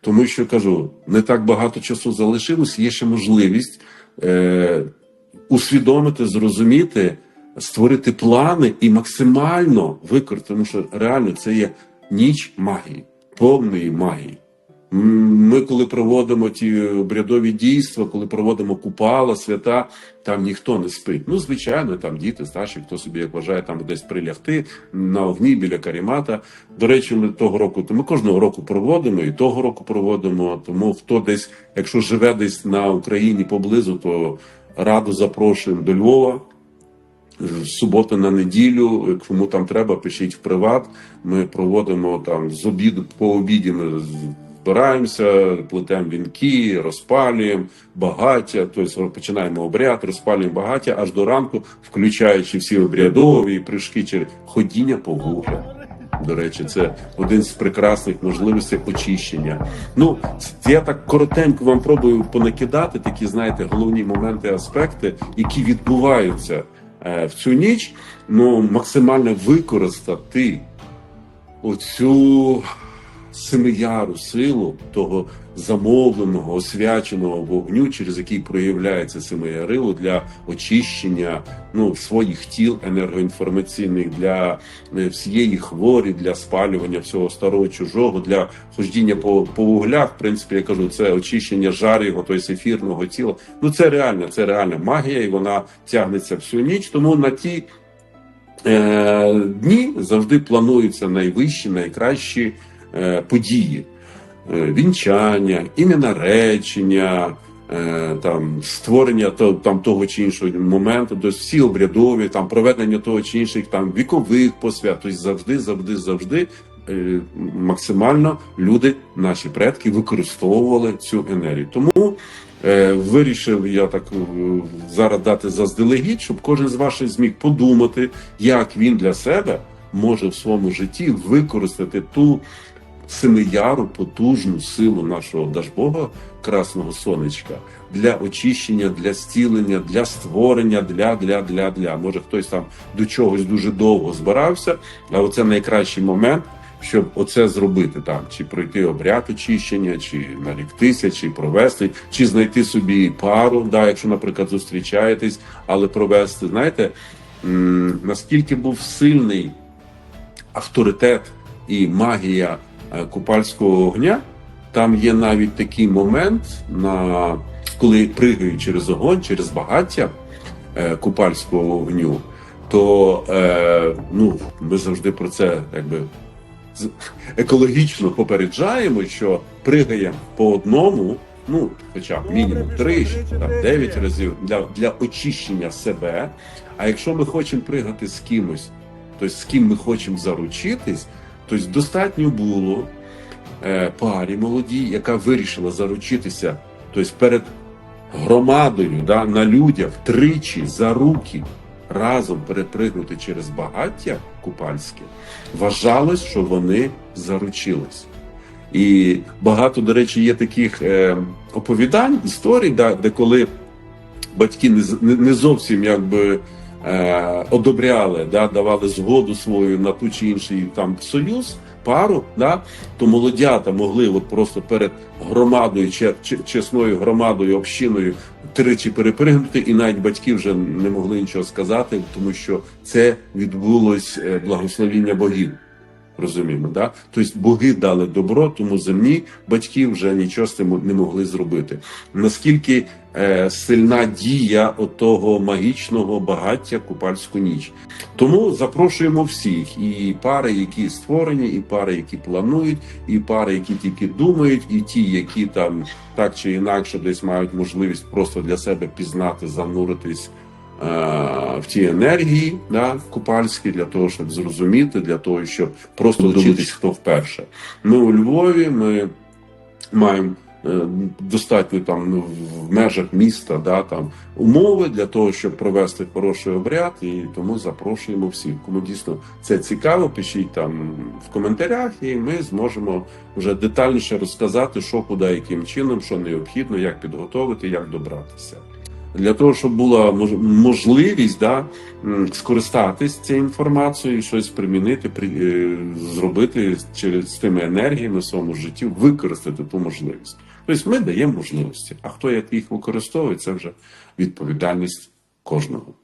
Тому що кажу, не так багато часу залишилось, є ще можливість е, усвідомити, зрозуміти, створити плани і максимально використати, тому що реально це є ніч магії, повної магії. Ми, коли проводимо ті обрядові дійства, коли проводимо купала, свята, там ніхто не спить. Ну, звичайно, там діти старші, хто собі як вважає, там десь прилягти на огні біля карімата. До речі, ми того року, то ми кожного року проводимо, і того року проводимо. Тому хто десь, якщо живе десь на Україні поблизу, то радо запрошуємо до Львова. З суботи на неділю, кому там треба, пишіть в приват. Ми проводимо там з обіду по обіді. Ми збираємося, плетемо вінки, розпалюємо багаття. Тобто починаємо обряд, розпалюємо багаття аж до ранку, включаючи всі обрядові прыжки через ходіння по вуглях. До речі, це один з прекрасних можливостей очищення. Ну, я так коротенько вам пробую понакидати такі, знаєте, головні моменти, аспекти, які відбуваються е, в цю ніч. Ну, максимально використати оцю семияру силу того замовленого, освяченого вогню, через який проявляється семиярило для очищення ну, своїх тіл енергоінформаційних для е, всієї хворі, для спалювання всього старого чужого, для хождіння по, по вуглях. В принципі, я кажу, це очищення жар його, тобто ефірного тіла. Ну це реально, це реальна магія, і вона тягнеться всю ніч. Тому на ті е, дні завжди плануються найвищі, найкращі події. Е, Вінчання, імена речення, е, там створення там того чи іншого моменту, тобто всі обрядові, там проведення того чи інших там вікових посвят, тобто завжди, завжди, завжди е, максимально люди, наші предки, використовували цю енергію. Тому е, вирішив я так е, зараз дати заздалегідь, щоб кожен з ваших зміг подумати, як він для себе може в своєму житті використати ту семияру, потужну силу нашого Дажбога, красного сонечка, для очищення, для стілення, для створення, для, для, для, для. Може хтось там до чогось дуже довго збирався, а оце найкращий момент. Щоб оце зробити там, чи пройти обряд очищення, чи наріктися, чи провести, чи знайти собі пару, да, якщо, наприклад, зустрічаєтесь, але провести, знаєте, наскільки був сильний авторитет і магія купальського огня, там є навіть такий момент, на коли пригають через огонь, через багаття е, купальського вогню, то е, ну, ми завжди про це якби екологічно попереджаємо, що пригаємо по одному, ну хоча б мінімум три, там дев'ять разів для, для очищення себе. А якщо ми хочемо пригати з кимось, тобто з ким ми хочемо заручитись, тобто достатньо було е, парі молодій, яка вирішила заручитися, тобто перед громадою да, на людях тричі за руки разом перепригнути через багаття купальське, вважалось, що вони заручились. І багато, до речі, є таких е, оповідань, історій, да, де коли батьки не, не, не зовсім якби е, одобряли, да, давали згоду свою на ту чи інший там союз, пару, да, то молодята могли от просто перед громадою, че- че- чесною громадою, общиною тричі перепригнути, і навіть батьки вже не могли нічого сказати, тому що це відбулось е, благословіння богів. Розуміємо, да? Тобто боги дали добро, тому земні батьки вже нічого з цим не могли зробити. Наскільки сильна дія отого магічного багаття купальську ніч. Тому запрошуємо всіх і пари, які створені, і пари, які планують, і пари, які тільки думають, і ті, які там так чи інакше десь мають можливість просто для себе пізнати, зануритись е, в ті енергії да, купальські, для того, щоб зрозуміти, для того, щоб просто долучитись хто вперше. Ми у Львові, ми маємо. Е, Достатньо там ну, в межах міста, да там умови для того, щоб провести хороший обряд, і тому запрошуємо всіх. Кому дійсно це цікаво, пишіть там в коментарях, і ми зможемо вже детальніше розказати, що куди, яким чином, що необхідно, як підготовити, як добратися. Для того, щоб була мож- можливість да, скористатись цією інформацією, щось примінити, при, е, зробити через тими енергіями в своєму житті, використати ту можливість. Тобто ми даємо можливості, а хто як їх використовує, це вже відповідальність кожного.